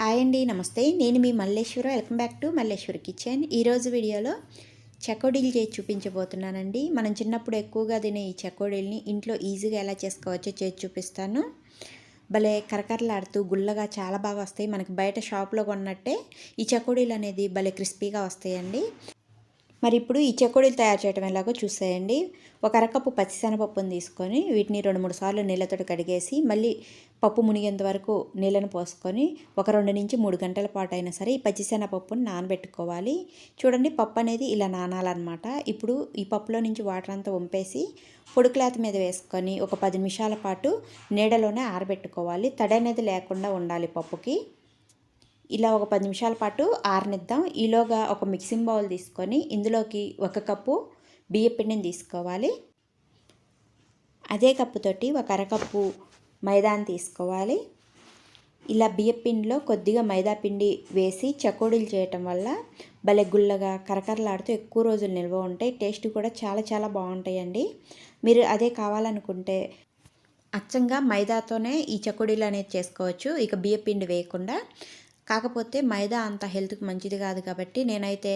Hi అండి నమస్తే. నేను మీ Malleshwara. Welcome back to Malleshwar kitchen ఈరోజు వీడియోలో చెకోడీలు చేసి చూపించబోతున్నానండి. మనం చిన్నప్పుడు ఎక్కువగా తినే ఈ చెకోడీల్ని ఇంట్లో ఈజీగా ఎలా చేసుకోవచ్చో చేసి చూపిస్తాను. భలే కరకరలాడుతూ గుల్లగా చాలా బాగా వస్తాయి. మనకి బయట షాప్లో కొన్నట్టే ఈ చెకోడీలు అనేది భలే క్రిస్పీగా వస్తాయండి. మరి ఇప్పుడు ఈ చెకోడీలు తయారు చేయడం ఎలాగో చూసేయండి. ఒక అరకప్పు పచ్చిశనగపప్పును తీసుకొని వీటిని రెండు మూడు సార్లు నీళ్ళతో కడిగేసి మళ్ళీ పప్పు మునిగేంత వరకు నీళ్ళను పోసుకొని ఒక రెండు నుంచి మూడు గంటల పాటు అయినా సరే ఈ పచ్చిశనగపప్పును నానబెట్టుకోవాలి. చూడండి పప్పు అనేది ఇలా నానాలన్నమాట. ఇప్పుడు ఈ పప్పులో నుంచి వాటర్ అంతా వంపేసి పొడి క్లాత్ మీద వేసుకొని ఒక పది నిమిషాల పాటు నీడలోనే ఆరబెట్టుకోవాలి. తడి అనేది లేకుండా ఉండాలి పప్పుకి. ఇలా ఒక పది నిమిషాల పాటు ఆరనిద్దాం. ఈలోగా ఒక మిక్సింగ్ బౌల్ తీసుకొని ఇందులోకి ఒక కప్పు బియ్య పిండిని తీసుకోవాలి. అదే కప్పుతోటి ఒక అరకప్పు మైదాని తీసుకోవాలి. ఇలా బియ్యపిండిలో కొద్దిగా మైదా పిండి వేసి చకోడీలు చేయటం వల్ల భలే గుల్లగా కరకరలాడుతూ ఎక్కువ రోజులు నిల్వ ఉంటాయి. టేస్ట్ కూడా చాలా చాలా బాగుంటాయండి. మీరు అదే కావాలనుకుంటే అచ్చంగా మైదాతోనే ఈ చకోడీలు అనేది చేసుకోవచ్చు. ఇక బియ్యపిండి వేయకుండా కాకపోతే మైదా అంత హెల్త్కి మంచిది కాదు కాబట్టి నేనైతే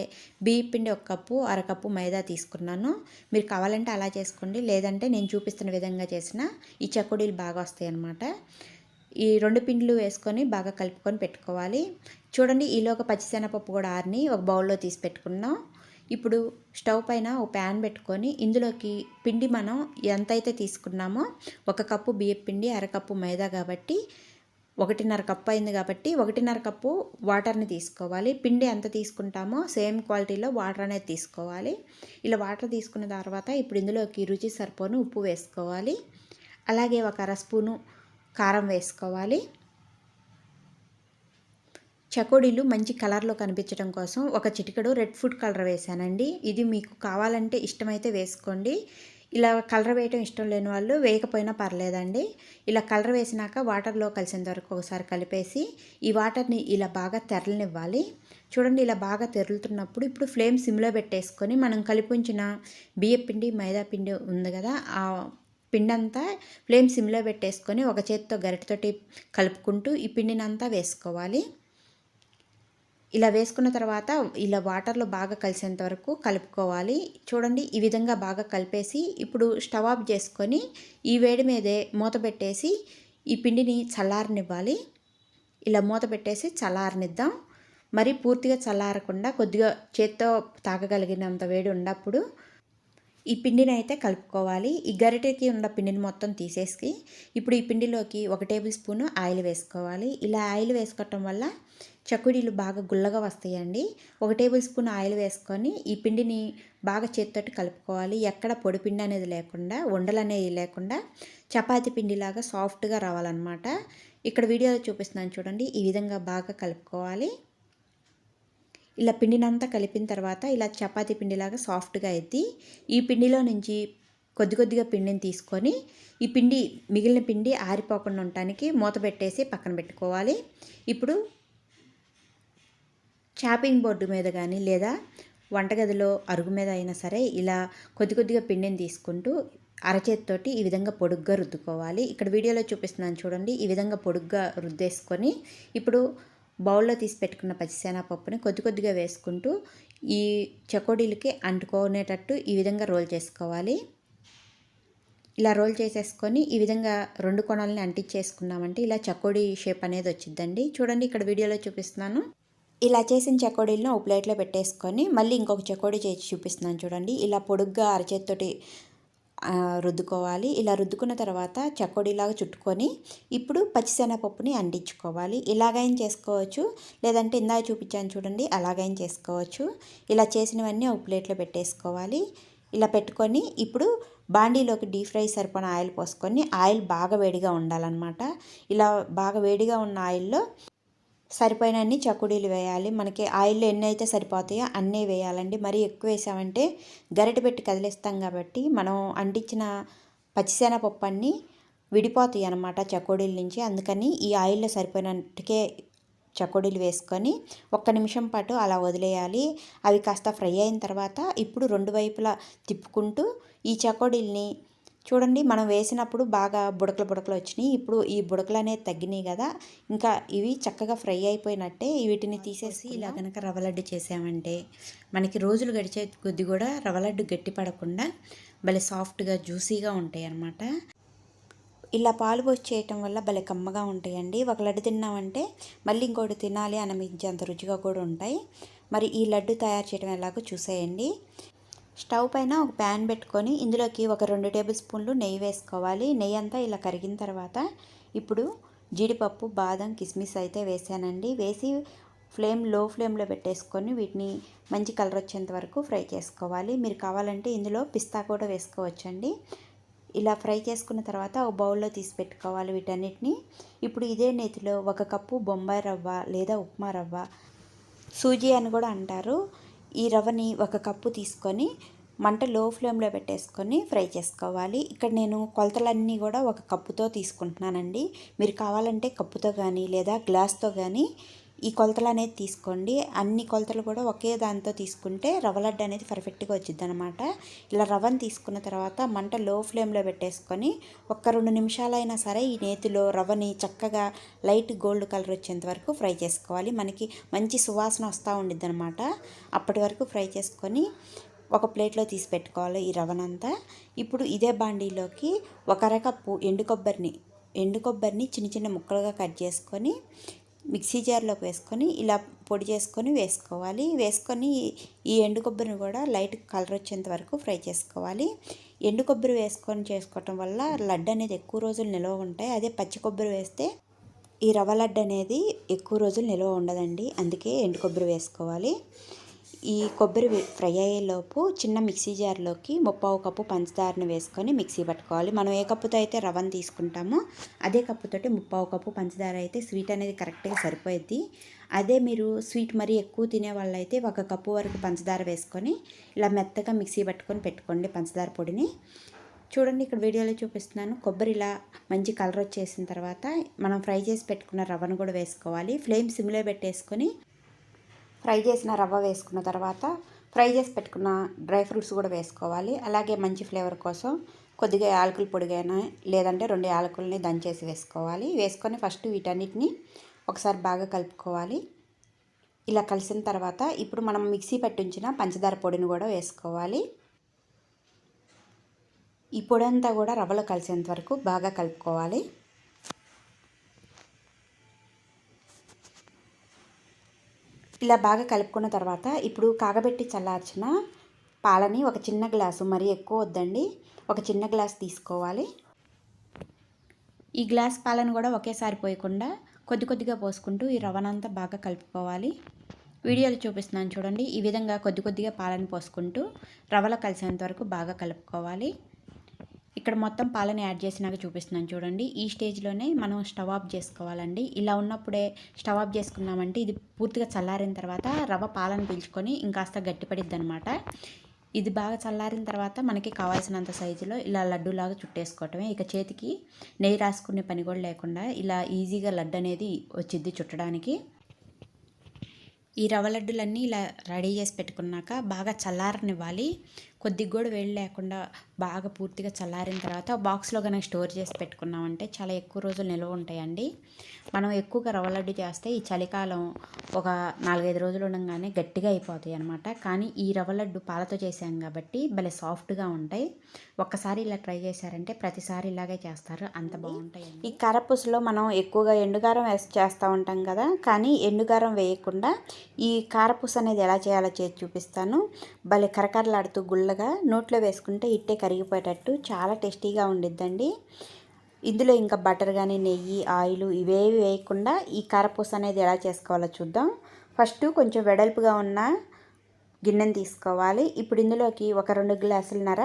బియ్య పిండి ఒక కప్పు అరకప్పు మైదా తీసుకున్నాను. మీరు కావాలంటే అలా చేసుకోండి. లేదంటే నేను చూపిస్తున్న విధంగా చేసిన ఈ చకోడీలు బాగా వస్తాయి అన్నమాట ఈ రెండు పిండిలు వేసుకొని బాగా కలుపుకొని పెట్టుకోవాలి. చూడండి ఈలోగా పచ్చిశనగపప్పు కూడా ఆరిని ఒక బౌల్లో తీసి పెట్టుకున్నాం. ఇప్పుడు స్టవ్ పైన ఒక ప్యాన్ పెట్టుకొని ఇందులోకి పిండి మనం ఎంతైతే తీసుకున్నామో ఒక కప్పు బియ్య పిండి అరకప్పు మైదా కాబట్టి ఒకటిన్నర కప్పు అయింది కాబట్టి ఒకటిన్నర కప్పు వాటర్ని తీసుకోవాలి. పిండి ఎంత తీసుకుంటామో సేమ్ క్వాలిటీలో వాటర్ అనేది తీసుకోవాలి. ఇలా వాటర్ తీసుకున్న తర్వాత ఇప్పుడు ఇందులోకి రుచి సరిపోను ఉప్పు వేసుకోవాలి. అలాగే ఒక అర స్పూను కారం వేసుకోవాలి. చకోడీలు మంచి కలర్లో కనిపించడం కోసం ఒక చిటికెడు రెడ్ ఫుడ్ కలర్ వేసానండి ఇది మీకు కావాలంటే ఇష్టమైతే వేసుకోండి. ఇలా కలర్ వేయటం ఇష్టం లేని వాళ్ళు వేయకపోయినా పర్లేదండి. ఇలా కలర్ వేసినాక వాటర్లో కలిసేంత వరకు ఒకసారి కలిపేసి ఈ వాటర్ని ఇలా బాగా తెరలనివ్వాలి. చూడండి ఇలా బాగా తెరులుతున్నప్పుడు ఇప్పుడు ఫ్లేమ్ సిమ్లో పెట్టేసుకొని మనం కలిపించిన బియ్యపిండి మైదా పిండి ఉంది కదా ఆ పిండి అంతా ఫ్లేమ్ సిమ్లో పెట్టేసుకొని ఒక చేతితో గరిటతోటి కలుపుకుంటూ ఈ పిండినంతా వేసుకోవాలి. ఇలా వేసుకున్న తర్వాత ఇలా వాటర్లో బాగా కలిసేంత వరకు కలుపుకోవాలి. చూడండి ఈ విధంగా బాగా కలిపేసి ఇప్పుడు స్టవ్ ఆఫ్ చేసుకొని ఈ వేడి మీదే మూత పెట్టేసి ఈ పిండిని చల్లారనివ్వాలి. ఇలా మూత పెట్టేసి చల్లారనిద్దాం. మరి పూర్తిగా చల్లారకుండా కొద్దిగా చేత్తో తాగగలిగినంత వేడి ఉన్నప్పుడు ఈ పిండిని అయితే కలుపుకోవాలి. ఈ గరిటెకి ఉన్న పిండిని మొత్తం తీసేసి ఇప్పుడు ఈ పిండిలోకి ఒక టేబుల్ స్పూన్ ఆయిల్ వేసుకోవాలి. ఇలా ఆయిల్ వేసుకోవటం వల్ల చకుడీలు బాగా గుల్లగా వస్తాయండి. ఒక టేబుల్ స్పూన్ ఆయిల్ వేసుకొని ఈ పిండిని బాగా చేతితోటి కలుపుకోవాలి. ఎక్కడ పొడి పిండి అనేది లేకుండా ఉండలు అనేది లేకుండా చపాతి పిండిలాగా సాఫ్ట్గా రావాలన్నమాట. ఇక్కడ వీడియోలో చూపిస్తున్నాను చూడండి. ఈ విధంగా బాగా కలుపుకోవాలి. ఇలా పిండినంతా కలిపిన తర్వాత ఇలా చపాతీ పిండిలాగా సాఫ్ట్గా ఎత్తి ఈ పిండిలో నుంచి కొద్ది కొద్దిగా పిండిని తీసుకొని ఈ పిండి మిగిలిన పిండి ఆరిపోకుండా ఉండటానికి మూత పెట్టేసి పక్కన పెట్టుకోవాలి. ఇప్పుడు చాపింగ్ బోర్డు మీద కానీ లేదా వంటగదిలో అరుగు మీద అయినా సరే ఇలా కొద్ది కొద్దిగా పిండిని తీసుకుంటూ అరచేతితోటి ఈ విధంగా పొడుగ్గా రుద్దుకోవాలి. ఇక్కడ వీడియోలో చూపిస్తున్నాను చూడండి. ఈ విధంగా పొడుగ్గా రుద్దేసుకొని ఇప్పుడు బౌల్లో తీసి పెట్టుకున్న పచ్చిశనగపప్పుని కొద్ది కొద్దిగా వేసుకుంటూ ఈ చకోడీలకి అంటుకునేటట్టు ఈ విధంగా రోల్ చేసుకోవాలి. ఇలా రోల్ చేసేసుకొని ఈ విధంగా రెండు కొనాలని అంటించేసుకున్నామంటే ఇలా చకోడీ షేప్ అనేది వచ్చిందండి చూడండి ఇక్కడ వీడియోలో చూపిస్తున్నాను. ఇలా చేసిన చకోడీలను ఒక ప్లేట్లో పెట్టేసుకొని మళ్ళీ ఇంకొక చకోడీ చేసి చూపిస్తున్నాను చూడండి. ఇలా పొడుగ్గా అరచేతితోటి రుద్దుకోవాలి. ఇలా రుద్దుకున్న తర్వాత చకోడీలాగా చుట్టుకొని ఇప్పుడు పచ్చిశనగపప్పుని అంటించుకోవాలి. ఇలాగైనా చేసుకోవచ్చు. లేదంటే ఇందాక చూపించాను చూడండి అలాగైనా చేసుకోవచ్చు. ఇలా చేసినవన్నీ ఒక ప్లేట్లో పెట్టేసుకోవాలి. ఇలా పెట్టుకొని ఇప్పుడు బాండీలోకి డీప్ ఫ్రై సరిపడిన ఆయిల్ పోసుకొని ఆయిల్ బాగా వేడిగా ఉండాలన్నమాట. ఇలా బాగా వేడిగా ఉన్న ఆయిల్లో సరిపోయినన్ని చకుడీలు వేయాలి. మనకి ఆయిల్లో ఎన్ని అయితే సరిపోతాయో అన్నీ వేయాలండి. మరీ ఎక్కువ వేసామంటే గరిటె పెట్టి కదిలిస్తాం కాబట్టి మనం అంటించిన పచ్చిశనగపప్పు అన్నీ విడిపోతాయి అన్నమాట చకోడీల నుంచి. అందుకని ఈ ఆయిల్లో సరిపోయినట్టుకే చకోడీలు వేసుకొని ఒక్క నిమిషం పాటు అలా వదిలేయాలి. అవి కాస్త ఫ్రై అయిన తర్వాత ఇప్పుడు రెండు వైపులా తిప్పుకుంటూ ఈ చకోడీల్ని చూడండి మనం వేసినప్పుడు బాగా బుడకలు బుడకలు వచ్చినాయి. ఇప్పుడు ఈ బుడకలు అనేది తగ్గినాయి కదా. ఇంకా ఇవి చక్కగా ఫ్రై అయిపోయినట్టే వీటిని తీసేసి ఇలా కనుక రవ్వ లడ్డు చేసామంటే మనకి రోజులు గడిచే కొద్ది కూడా రవ్వ లడ్డు గట్టి పడకుండా భలే సాఫ్ట్గా జ్యూసీగా ఉంటాయి అన్నమాట. ఇలా పాలు పోసి చేయటం వల్ల భలే కమ్మగా ఉంటాయండి. ఒక లడ్డు తిన్నామంటే మళ్ళీ ఇంకోటి తినాలి అనిపించేంత రుచిగా కూడా ఉంటాయి. మరి ఈ లడ్డు తయారు చేయడం ఎలాగో చూసేయండి. స్టవ్ పైన ఒక ప్యాన్ పెట్టుకొని ఇందులోకి ఒక రెండు టేబుల్ స్పూన్లు నెయ్యి వేసుకోవాలి. నెయ్యి అంతా ఇలా కరిగిన తర్వాత ఇప్పుడు జీడిపప్పు బాదం కిస్మిస్ అయితే వేసానండి. వేసి ఫ్లేమ్లో ఫ్లేమ్లో పెట్టేసుకొని వీటిని మంచి కలర్ వచ్చేంత వరకు ఫ్రై చేసుకోవాలి. మీరు కావాలంటే ఇందులో పిస్తా కూడా వేసుకోవచ్చండి. ఇలా ఫ్రై చేసుకున్న తర్వాత ఒక బౌల్లో తీసి పెట్టుకోవాలి వీటన్నిటిని. ఇప్పుడు ఇదే నేతిలో ఒక కప్పు బొంబాయి రవ్వ లేదా ఉప్మా రవ్వ. సూజీ అని కూడా అంటారు. ఈ రవ్వని ఒక కప్పు తీసుకొని మంట లో ఫ్లేమ్లో పెట్టేసుకొని ఫ్రై చేసుకోవాలి. ఇక్కడ నేను కొలతలన్నీ కూడా ఒక కప్పుతో తీసుకుంటున్నానండి. మీరు కావాలంటే కప్పుతో కానీ లేదా గ్లాస్తో కానీ ఈ కొలతలు అనేది తీసుకోండి. అన్ని కొలతలు కూడా ఒకే దాంతో తీసుకుంటే రవ్వ లడ్డు అనేది పర్ఫెక్ట్గా వచ్చింది అనమాట ఇలా రవ్వను తీసుకున్న తర్వాత మంట లో ఫ్లేమ్లో పెట్టేసుకొని ఒక్క రెండు నిమిషాలైనా సరే ఈ నేతిలో రవ్వని చక్కగా లైట్ గోల్డ్ కలర్ వచ్చేంత వరకు ఫ్రై చేసుకోవాలి. మనకి మంచి సువాసన వస్తూ ఉండిద్ది అనమాట అప్పటి వరకు ఫ్రై చేసుకొని ఒక ప్లేట్లో తీసి పెట్టుకోవాలి ఈ రవ్వనంతా. ఇప్పుడు ఇదే బాండీలోకి ఒక రకపు ఎండు కొబ్బరిని ఎండు కొబ్బరిని చిన్న చిన్న ముక్కలుగా కట్ చేసుకొని మిక్సీ జార్లోకి వేసుకొని ఇలా పొడి చేసుకొని వేసుకోవాలి. వేసుకొని ఈ ఎండు కొబ్బరిని కూడా లైట్ కలర్ వచ్చేంత వరకు ఫ్రై చేసుకోవాలి. ఎండు కొబ్బరి వేసుకొని చేసుకోవటం వల్ల లడ్డు అనేది ఎక్కువ రోజులు నిల్వ ఉంటాయి. అదే పచ్చి కొబ్బరి వేస్తే ఈ రవ్వ లడ్డు అనేది ఎక్కువ రోజులు నిల్వ ఉండదండి. అందుకే ఎండు కొబ్బరి వేసుకోవాలి. ఈ కొబ్బరి ఫ్రై అయ్యేలోపు చిన్న మిక్సీ జార్లోకి ముప్పావు కప్పు పంచదారను వేసుకొని మిక్సీ పట్టుకోవాలి. మనం ఏ కప్పుతో అయితే రవ్వను తీసుకుంటామో అదే కప్పుతోటి ముప్పావు కప్పు పంచదార అయితే స్వీట్ అనేది కరెక్ట్గా సరిపోయిద్ది. అదే మీరు స్వీట్ మరీ ఎక్కువ తినే వాళ్ళైతే ఒక కప్పు వరకు పంచదార వేసుకొని ఇలా మెత్తగా మిక్సీ పట్టుకొని పెట్టుకోండి పంచదార పొడిని. చూడండి ఇక్కడ వీడియోలో చూపిస్తున్నాను. కొబ్బరి ఇలా మంచి కలర్ వచ్చేసిన తర్వాత మనం ఫ్రై చేసి పెట్టుకున్న రవ్వను కూడా వేసుకోవాలి. ఫ్లేమ్ సిమ్లో పెట్టేసుకొని ఫ్రై చేసిన రవ్వ వేసుకున్న తర్వాత ఫ్రై చేసి పెట్టుకున్న డ్రై ఫ్రూట్స్ కూడా వేసుకోవాలి. అలాగే మంచి ఫ్లేవర్ కోసం కొద్దిగా యాలకుల పొడిగైనా లేదంటే రెండు యాలకుల్ని దంచేసి వేసుకోవాలి. వేసుకొని ఫస్ట్ వీటన్నిటిని ఒకసారి బాగా కలుపుకోవాలి. ఇలా కలిసిన తర్వాత ఇప్పుడు మనం మిక్సీ పట్టించిన పంచదార పొడిని కూడా వేసుకోవాలి. ఈ పొడి అంతా కూడా రవ్వలో కలిసేంత వరకు బాగా కలుపుకోవాలి. ఇలా బాగా కలుపుకున్న తర్వాత ఇప్పుడు కాగబెట్టి చల్లార్చిన పాలని ఒక చిన్న గ్లాసు మరీ ఎక్కువ వద్దండి ఒక చిన్న గ్లాస్ తీసుకోవాలి. ఈ గ్లాస్ పాలను కూడా ఒకేసారి పోయకుండా కొద్ది కొద్దిగా పోసుకుంటూ ఈ రవనంతా బాగా కలుపుకోవాలి. వీడియోలు చూపిస్తున్నాను చూడండి. ఈ విధంగా కొద్ది కొద్దిగా పాలను పోసుకుంటూ రవ్వలో కలిసేంత వరకు బాగా కలుపుకోవాలి. ఇక్కడ మొత్తం పాలని యాడ్ చేసినాక చూపిస్తున్నాను చూడండి. ఈ స్టేజ్లోనే మనం స్టవ్ ఆఫ్ చేసుకోవాలండి. ఇలా ఉన్నప్పుడే స్టవ్ ఆఫ్ చేసుకున్నామంటే ఇది పూర్తిగా చల్లారిన తర్వాత రవ్వ పాలను పీల్చుకొని ఇంకాస్త గట్టిపడిద్ది అనమాట ఇది బాగా చల్లారిన తర్వాత మనకి కావాల్సినంత సైజులో ఇలా లడ్డూలాగా చుట్టేసుకోవటమే. ఇక చేతికి నెయ్యి రాసుకునే పని కూడా లేకుండా ఇలా ఈజీగా లడ్డు అనేది వచ్చిద్ది చుట్టడానికి. ఈ రవ్వ లడ్డులన్నీ ఇలా రెడీ చేసి పెట్టుకున్నాక బాగా చల్లారనివ్వాలి. కొద్దిగా కూడా వేడి లేకుండా బాగా పూర్తిగా చల్లారిన తర్వాత బాక్స్లో కనుక స్టోర్ చేసి పెట్టుకున్నామంటే చాలా ఎక్కువ రోజులు నిల్వ ఉంటాయండి. మనం ఎక్కువగా రవ్వ లడ్డు చేస్తే ఈ చలికాలం ఒక నాలుగైదు రోజులు ఉండగానే గట్టిగా అయిపోతాయి అనమాట కానీ ఈ రవ్వ లడ్డు పాలతో చేసాం కాబట్టి భలే సాఫ్ట్గా ఉంటాయి. ఒక్కసారి ఇలా ట్రై చేశారంటే ప్రతిసారి ఇలాగే చేస్తారు. అంత బాగుంటాయి ఈ కారపూసలో మనం ఎక్కువగా ఎండుగారం వేసి చేస్తూ ఉంటాం కదా. కానీ ఎండుగారం వేయకుండా ఈ కారపూస అనేది ఎలా చేయాలో చేసి చూపిస్తాను. భలే కరకరలాడుతూ గుళ్ళగా నోట్లో వేసుకుంటే ఇట్టే కరిగిపోయేటట్టు చాలా టేస్టీగా ఉండిద్దండి. ఇందులో ఇంకా బటర్ కానీ నెయ్యి ఆయిల్ ఇవేవి వేయకుండా ఈ కారపూస అనేది ఎలా చేసుకోవాలో చూద్దాం. ఫస్ట్ కొంచెం వెడల్పుగా ఉన్న గిన్నెను తీసుకోవాలి. ఇప్పుడు ఇందులోకి ఒక రెండు గ్లాసులున్నర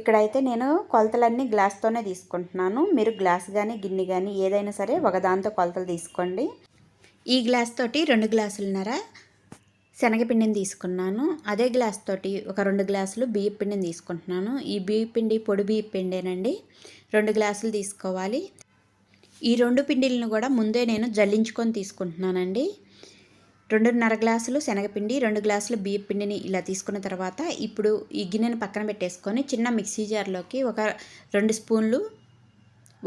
ఇక్కడైతే నేను కొలతలన్నీ గ్లాస్తోనే తీసుకుంటున్నాను. మీరు గ్లాస్ కానీ గిన్నె కానీ ఏదైనా సరే ఒక దాంతో కొలతలు తీసుకోండి. ఈ గ్లాస్ తోటి రెండు గ్లాసులున్నర శనగపిండిని తీసుకున్నాను. అదే గ్లాస్ తోటి ఒక రెండు గ్లాసులు బియ్య పిండిని తీసుకుంటున్నాను. ఈ బియ్య పిండి పొడి బియ్య పిండేనండి. రెండు గ్లాసులు తీసుకోవాలి. ఈ రెండు పిండిలను కూడా ముందే నేను జల్లించుకొని తీసుకుంటున్నానండి. రెండున్నర గ్లాసులు శనగపిండి రెండు గ్లాసులు బియ్య పిండిని ఇలా తీసుకున్న తర్వాత ఇప్పుడు ఈ గిన్నెను పక్కన పెట్టేసుకొని చిన్న మిక్సీ జార్లోకి ఒక రెండు స్పూన్లు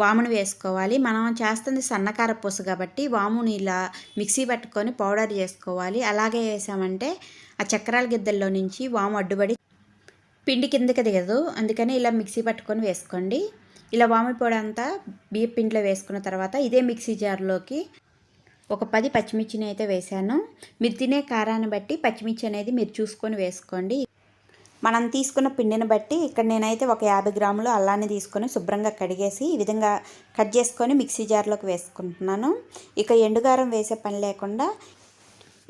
వామును వేసుకోవాలి. మనం చేస్తుంది సన్నకార పూస కాబట్టి వాముని ఇలా మిక్సీ పట్టుకొని పౌడర్ చేసుకోవాలి. అలాగే వేసామంటే ఆ చక్రాల గిద్దల్లో నుంచి వాము అడ్డుపడి పిండి కిందకి దిగదు. అందుకని ఇలా మిక్సీ పట్టుకొని వేసుకోండి. ఇలా వాము పొడి అంతా బియ్య పిండిలో వేసుకున్న తర్వాత ఇదే మిక్సీ జార్లోకి ఒక పది పచ్చిమిర్చిని అయితే వేసాను. మీరు తినే కారాన్ని బట్టి పచ్చిమిర్చి అనేది మీరు చూసుకొని వేసుకోండి. మనం తీసుకున్న పిండిని బట్టి ఇక్కడ నేనైతే ఒక యాభై గ్రాములు అల్లాన్ని తీసుకొని శుభ్రంగా కడిగేసి ఈ విధంగా కట్ చేసుకొని మిక్సీ జార్లోకి వేసుకుంటున్నాను. ఇక ఎండుగారం వేసే పని లేకుండా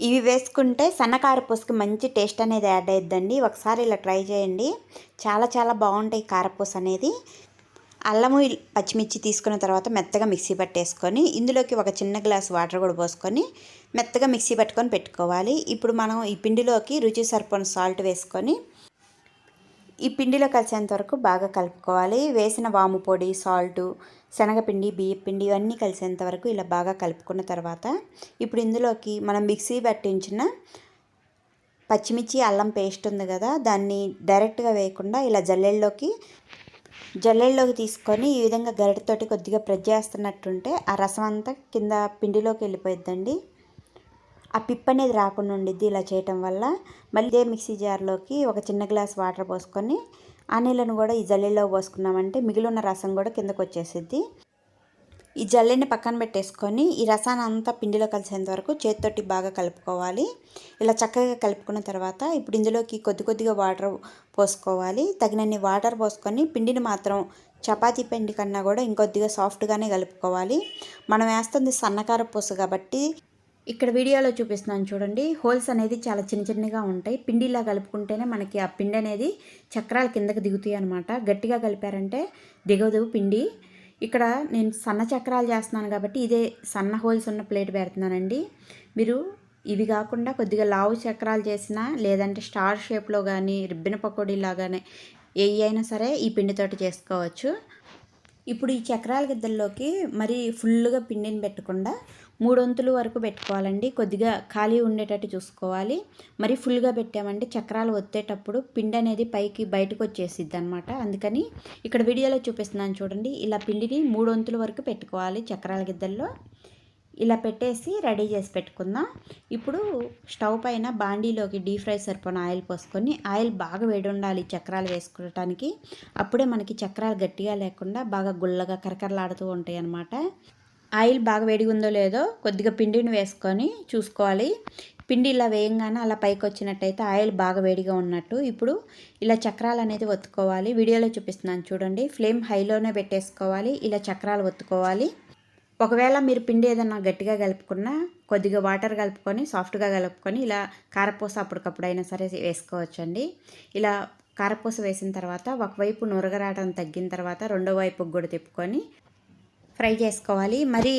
ఇవి వేసుకుంటే సన్నకార పూసకి మంచి టేస్ట్ అనేది యాడ్ అయిద్దండి. ఒకసారి ఇలా ట్రై చేయండి. చాలా చాలా బాగుంటాయి కారపూస అనేది. అల్లము పచ్చిమిర్చి తీసుకున్న తర్వాత మెత్తగా మిక్సీ పట్టేసుకొని ఇందులోకి ఒక చిన్న గ్లాస్ వాటర్ కూడా పోసుకొని మెత్తగా మిక్సీ పట్టుకొని పెట్టుకోవాలి. ఇప్పుడు మనం ఈ పిండిలోకి రుచి సరిపోని సాల్ట్ వేసుకొని ఈ పిండిలో కలిసేంత వరకు బాగా కలుపుకోవాలి. వేసిన వాము పొడి సాల్టు శనగపిండి బియ్య పిండి ఇవన్నీ కలిసేంత వరకు ఇలా బాగా కలుపుకున్న తర్వాత ఇప్పుడు ఇందులోకి మనం మిక్సీ పట్టించిన పచ్చిమిర్చి అల్లం పేస్ట్ ఉంది కదా దాన్ని డైరెక్ట్గా వేయకుండా ఇలా జల్లెల్లోకి జల్లెల్లోకి తీసుకొని ఈ విధంగా గరిటతోటి కొద్దిగా ప్రెస్ చేస్తున్నట్టుంటే ఆ రసం అంతా కింద పిండిలోకి వెళ్ళిపోయిద్దండి. ఆ పిప్ అనేది రాకుండా ఉండిద్ది ఇలా చేయటం వల్ల. మళ్ళీ ఇదే మిక్సీ జార్లోకి ఒక చిన్న గ్లాస్ వాటర్ పోసుకొని ఆ నీళ్ళను కూడా ఈ జల్లీలో పోసుకున్నామంటే మిగిలిన రసం కూడా కిందకు వచ్చేసిద్ది. ఈ జల్లెని పక్కన పెట్టేసుకొని ఈ రసాన్ని అంతా పిండిలో కలిసేంత వరకు చేతితోటి బాగా కలుపుకోవాలి. ఇలా చక్కగా కలుపుకున్న తర్వాత ఇప్పుడు ఇందులోకి కొద్ది కొద్దిగా వాటర్ పోసుకోవాలి. తగినన్ని వాటర్ పోసుకొని పిండిని మాత్రం చపాతీ పిండి కన్నా కూడా ఇంకొద్దిగా సాఫ్ట్గానే కలుపుకోవాలి. మనం వేస్తుంది సన్నకార పూస కాబట్టి ఇక్కడ వీడియోలో చూపిస్తున్నాను చూడండి. హోల్స్ అనేది చాలా చిన్న చిన్నగా ఉంటాయి. పిండిలా కలుపుకుంటేనే మనకి ఆ పిండి అనేది చక్రాల కిందకి దిగుతాయి అనమాట గట్టిగా కలిపారంటే దిగదు పిండి. ఇక్కడ నేను సన్న చక్రాలు చేస్తున్నాను కాబట్టి ఇదే సన్న హోల్స్ ఉన్న ప్లేట్ పెడుతున్నానండి. మీరు ఇవి కాకుండా కొద్దిగా లావు చక్రాలు చేసినా లేదంటే స్టార్ షేప్లో కానీ రిబ్బిన పకోడీ లాగానే ఏ అయినా సరే ఈ పిండితోటి చేసుకోవచ్చు. ఇప్పుడు ఈ చక్రాల గిద్దల్లోకి మరి ఫుల్గా పిండిని పెట్టకుండా మూడొంతులు వరకు పెట్టుకోవాలండి. కొద్దిగా ఖాళీ ఉండేటట్టు చూసుకోవాలి. మరి ఫుల్గా పెట్టామంటే చక్రాలు ఒత్తేటప్పుడు పిండి అనేది పైకి బయటకు వచ్చేసిద్ది అనమాట అందుకని ఇక్కడ వీడియోలో చూపిస్తున్నాను చూడండి. ఇలా పిండిని మూడొంతుల వరకు పెట్టుకోవాలి చక్రాల గిద్దల్లో. ఇలా పెట్టేసి రెడీ చేసి పెట్టుకుందాం. ఇప్పుడు స్టవ్ పైన బాండీలోకి డీప్ ఫ్రై సరిపోయిన ఆయిల్ పోసుకొని ఆయిల్ బాగా వేడి ఉండాలి చక్రాలు వేసుకోవటానికి. అప్పుడే మనకి చక్రాలు గట్టిగా లేకుండా బాగా గుల్లగా కరకరలాడుతూ ఉంటాయి అన్నమాట ఆయిల్ బాగా వేడిగా ఉందో లేదో కొద్దిగా పిండిని వేసుకొని చూసుకోవాలి. పిండి ఇలా వేయంగానే అలా పైకి వచ్చినట్టయితే ఆయిల్ బాగా వేడిగా ఉన్నట్టు ఇప్పుడు ఇలా చక్రాలు అనేది ఒత్తుకోవాలి. వీడియోలో చూపిస్తున్నాను చూడండి. ఫ్లేమ్ హైలోనే పెట్టేసుకోవాలి. ఇలా చక్రాలు ఒత్తుకోవాలి. ఒకవేళ మీరు పిండి ఏదన్నా గట్టిగా కలుపుకున్నా కొద్దిగా వాటర్ కలుపుకొని సాఫ్ట్గా కలుపుకొని ఇలా కారపూస అప్పటికప్పుడు అయినా సరే వేసుకోవచ్చండి. ఇలా కారపూస వేసిన తర్వాత ఒకవైపు నురగరాటం తగ్గిన తర్వాత రెండో వైపుకి కూడా తిప్పుకొని ఫ్రై చేసుకోవాలి. మరి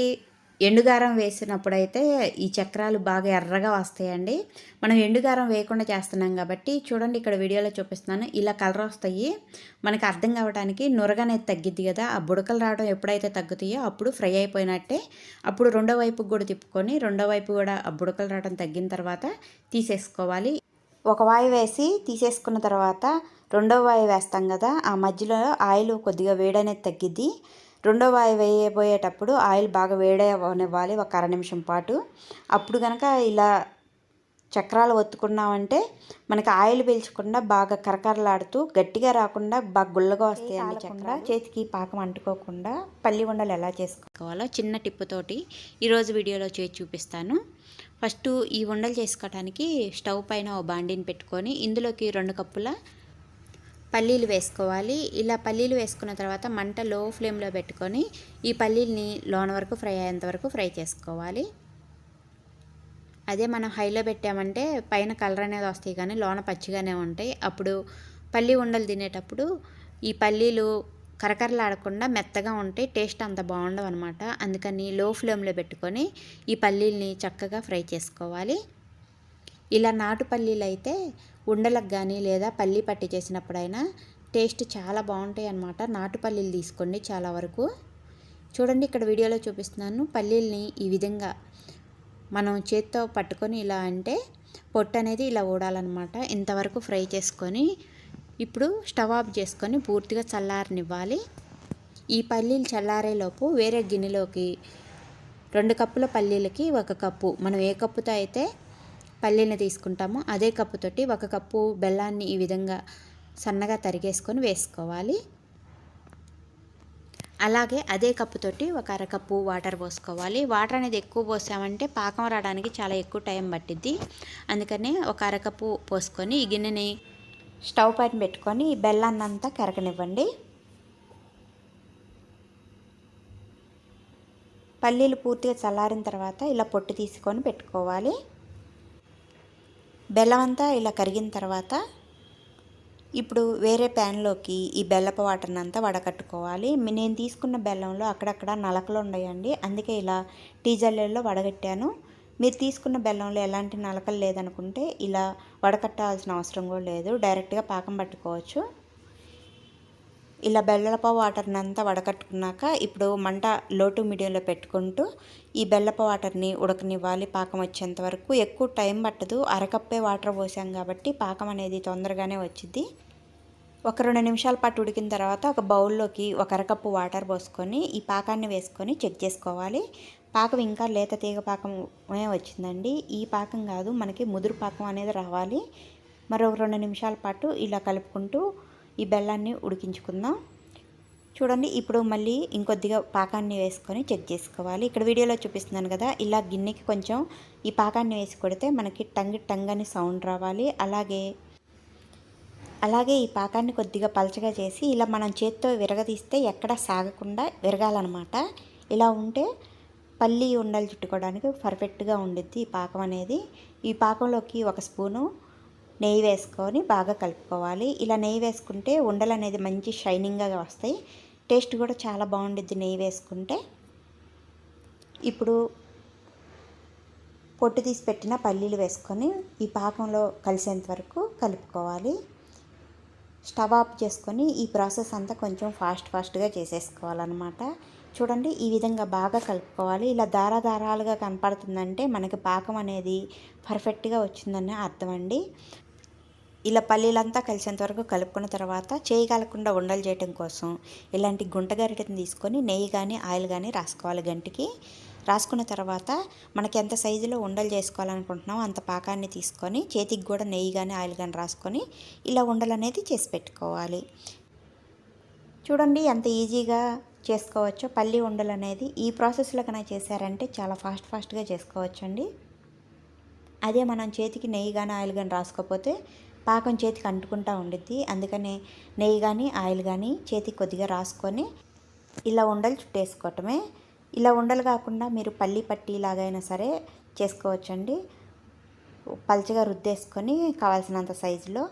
ఎండుగారం వేసినప్పుడైతే ఈ చక్రాలు బాగా ఎర్రగా వస్తాయండి. మనం ఎండుగారం వేయకుండా చేస్తున్నాం కాబట్టి చూడండి ఇక్కడ వీడియోలో చూపిస్తున్నాను. ఇలా కలర్ వస్తాయి. మనకి అర్థం కావడానికి నురగనేది తగ్గిద్ది కదా. ఆ బుడకలు రావడం ఎప్పుడైతే తగ్గుతాయో అప్పుడు ఫ్రై అయిపోయినట్టే. అప్పుడు రెండో వైపుకి కూడా తిప్పుకొని రెండో వైపు కూడా ఆ బుడకలు రావడం తగ్గిన తర్వాత తీసేసుకోవాలి. ఒక వాయి వేసి తీసేసుకున్న తర్వాత రెండో వాయి వేస్తాం కదా. ఆ మధ్యలో ఆయిల్ కొద్దిగా వేడనేది తగ్గిద్ది. రెండో వాయి వేయబోయేటప్పుడు ఆయిల్ బాగా వేడవనివ్వాలి ఒక అర నిమిషం పాటు. అప్పుడు కనుక ఇలా చక్రాలు ఒత్తుకున్నామంటే మనకి ఆయిల్ పీల్చకుండా బాగా కరకరలాడుతూ గట్టిగా రాకుండా బాగా గుల్లగా వస్తాయండి చక్ర చేతికి పాకం అంటుకోకుండా పల్లి ఉండలు ఎలా చేసుకోవాలో చిన్న టిప్పుతోటి ఈరోజు వీడియోలో చేసి చూపిస్తాను. ఫస్ట్ ఈ ఉండలు చేసుకోవడానికి స్టవ్ పైన ఓ బాండిని పెట్టుకొని ఇందులోకి రెండు కప్పుల పల్లీలు వేసుకోవాలి. ఇలా పల్లీలు వేసుకున్న తర్వాత మంట లో ఫ్లేమ్లో పెట్టుకొని ఈ పల్లీల్ని లోన వరకు ఫ్రై అయ్యేంత వరకు ఫ్రై చేసుకోవాలి. అదే మనం హైలో పెట్టామంటే పైన కలర్ అనేది వస్తాయి కానీ లోన పచ్చిగానే ఉంటాయి. అప్పుడు పల్లీ ఉండలు తినేటప్పుడు ఈ పల్లీలు కరకరలాడకుండా మెత్తగా ఉంటాయి. టేస్ట్ అంత బాగుండవు అనమాట అందుకని లో ఫ్లేమ్లో పెట్టుకొని ఈ పల్లీల్ని చక్కగా ఫ్రై చేసుకోవాలి. ఇలా నాటు పల్లీలు అయితే ఉండలకు కానీ లేదా పల్లీ పట్టి చేసినప్పుడైనా టేస్ట్ చాలా బాగుంటాయి అన్నమాట. నాటు పల్లీలు తీసుకోండి చాలా వరకు. చూడండి ఇక్కడ వీడియోలో చూపిస్తున్నాను పల్లీల్ని ఈ విధంగా మనం చేత్తో పట్టుకొని ఇలా అంటే పొట్టు అనేది ఇలా ఊడాలన్నమాట. ఇంతవరకు ఫ్రై చేసుకొని ఇప్పుడు స్టవ్ ఆఫ్ చేసుకొని పూర్తిగా చల్లారనివ్వాలి. ఈ పల్లీలు చల్లారేలోపు వేరే గిన్నెలోకి రెండు కప్పుల పల్లీలకి ఒక కప్పు మనం ఏ కప్పుతో అయితే పల్లీలను తీసుకుంటాము. అదే కప్పుతోటి ఒక కప్పు బెల్లాన్ని ఈ విధంగా సన్నగా తరిగేసుకొని వేసుకోవాలి. అలాగే అదే కప్పుతోటి ఒక అరకప్పు వాటర్ పోసుకోవాలి. వాటర్ అనేది ఎక్కువ పోసామంటే పాకం రావడానికి చాలా ఎక్కువ టైం పట్టిద్ది. అందుకనే ఒక అరకప్పు పోసుకొని ఈ గిన్నెని స్టవ్ పైన పెట్టుకొని ఈ బెల్లాన్ని అంతా కరగనివ్వండి. పల్లీలు పూర్తిగా చల్లారిన తర్వాత ఇలా పొట్టు తీసుకొని పెట్టుకోవాలి. బెల్లం అంతా ఇలా కరిగిన తర్వాత ఇప్పుడు వేరే ప్యాన్లోకి ఈ బెల్లపు వాటర్ని అంతా వడకట్టుకోవాలి. నేను తీసుకున్న బెల్లంలో అక్కడక్కడ నలకలు ఉన్నాయండి. అందుకే ఇలా టీ జల్లెల్లో వడగట్టాను. మీరు తీసుకున్న బెల్లంలో ఎలాంటి నలకలు లేదనుకుంటే ఇలా వడకట్టాల్సిన అవసరం కూడా లేదు. డైరెక్ట్గా పాకం పట్టుకోవచ్చు. ఇలా బెల్లప వాటర్ని అంతా వడకట్టుకున్నాక ఇప్పుడు మంట లోటు మీడియంలో పెట్టుకుంటూ ఈ బెల్లప వాటర్ని ఉడకనివ్వాలి. పాకం వచ్చేంత వరకు ఎక్కువ టైం పట్టదు. అరకప్పే వాటర్ పోసాం కాబట్టి పాకం అనేది తొందరగానే వచ్చింది ఒక రెండు నిమిషాల పాటు ఉడికిన తర్వాత ఒక బౌల్లోకి ఒక అరకప్పు వాటర్ పోసుకొని ఈ పాకాన్ని వేసుకొని చెక్ చేసుకోవాలి. పాకం ఇంకా లేత తీగ పాకమే వచ్చిందండి. ఈ పాకం కాదు మనకి ముదురు పాకం అనేది రావాలి. మరో రెండు నిమిషాల పాటు ఇలా కలుపుకుంటూ ఈ బెల్లాన్ని ఉడికించుకుందాం. చూడండి ఇప్పుడు మళ్ళీ ఇంకొద్దిగా పాకాన్ని వేసుకొని చెక్ చేసుకోవాలి. ఇక్కడ వీడియోలో చూపిస్తున్నాను కదా ఇలా గిన్నెకి కొంచెం ఈ పాకాన్ని వేసి కొడితే మనకి టంగ్ టంగ్ అని సౌండ్ రావాలి. అలాగే అలాగే ఈ పాకాన్ని కొద్దిగా పలచగా చేసి ఇలా మనం చేత్తో విరగదీస్తే ఎక్కడ సాగకుండా విరగాలన్నమాట. ఇలా ఉంటే పల్లి ఉండలు చుట్టుకోవడానికి పర్ఫెక్ట్గా ఉండిద్ది ఈ పాకం అనేది. ఈ పాకంలోకి ఒక స్పూను నెయ్యి వేసుకొని బాగా కలుపుకోవాలి. ఇలా నెయ్యి వేసుకుంటే ఉండలు అనేది మంచి షైనింగ్గా వస్తాయి. టేస్ట్ కూడా చాలా బాగుండిద్ది నెయ్యి వేసుకుంటే. ఇప్పుడు పొట్టు తీసి పెట్టిన పల్లీలు వేసుకొని ఈ పాకంలో కలిసేంత వరకు కలుపుకోవాలి. స్టవ్ ఆఫ్ చేసుకొని ఈ ప్రాసెస్ అంతా కొంచెం ఫాస్ట్ ఫాస్ట్గా చేసేసుకోవాలన్నమాట. చూడండి ఈ విధంగా బాగా కలుపుకోవాలి. ఇలా దారాదారాలుగా కనపడుతుందంటే మనకి పాకం అనేది పర్ఫెక్ట్గా వచ్చిందని అర్థం అండి. ఇలా పల్లీలంతా కలిసేంత వరకు కలుపుకున్న తర్వాత చేయి కాలకుండా ఉండలు చేయడం కోసం ఇలాంటి గుంట గరిటెని తీసుకొని నెయ్యి కానీ ఆయిల్ కానీ రాసుకోవాలి గంటికి. రాసుకున్న తర్వాత మనకి ఎంత సైజులో ఉండలు చేసుకోవాలనుకుంటున్నామో అంత పాకాన్ని తీసుకొని చేతికి కూడా నెయ్యి కానీ ఆయిల్ కానీ రాసుకొని ఇలా ఉండలు అనేది చేసి పెట్టుకోవాలి. చూడండి ఎంత ఈజీగా చేసుకోవచ్చో. పల్లి ఉండలు అనేది ఈ ప్రాసెస్లో కనుక చేశారంటే చాలా ఫాస్ట్ ఫాస్ట్గా చేసుకోవచ్చండి. అదే మనం చేతికి నెయ్యి కానీ ఆయిల్ కానీ రాసుకోకపోతే పాకం చేతికి అంటుకుంటూ ఉండిద్ది. అందుకనే నెయ్యి కానీ ఆయిల్ కానీ చేతికి కొద్దిగా రాసుకొని ఇలా ఉండలు చుట్టేసుకోవటమే. ఇలా ఉండలు కాకుండా మీరు పల్లి పట్టి లాగైనా సరే చేసుకోవచ్చండి. పల్చగా రుద్దేసుకొని కావాల్సినంత సైజులో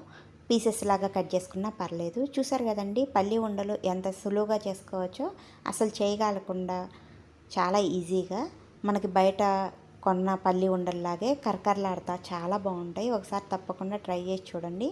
పీసెస్ లాగా కట్ చేసుకున్నా పర్లేదు. చూసారు కదండి పల్లి ఉండలు ఎంత సులువుగా చేసుకోవచ్చో. అసలు చేయగలకుండా చాలా ఈజీగా మనకి బయట కొన్న పల్లి ఉండల్లాగే కరకరలాడతా చాలా బాగుంటాయి. ఒకసారి తప్పకుండా ట్రై చేసి చూడండి.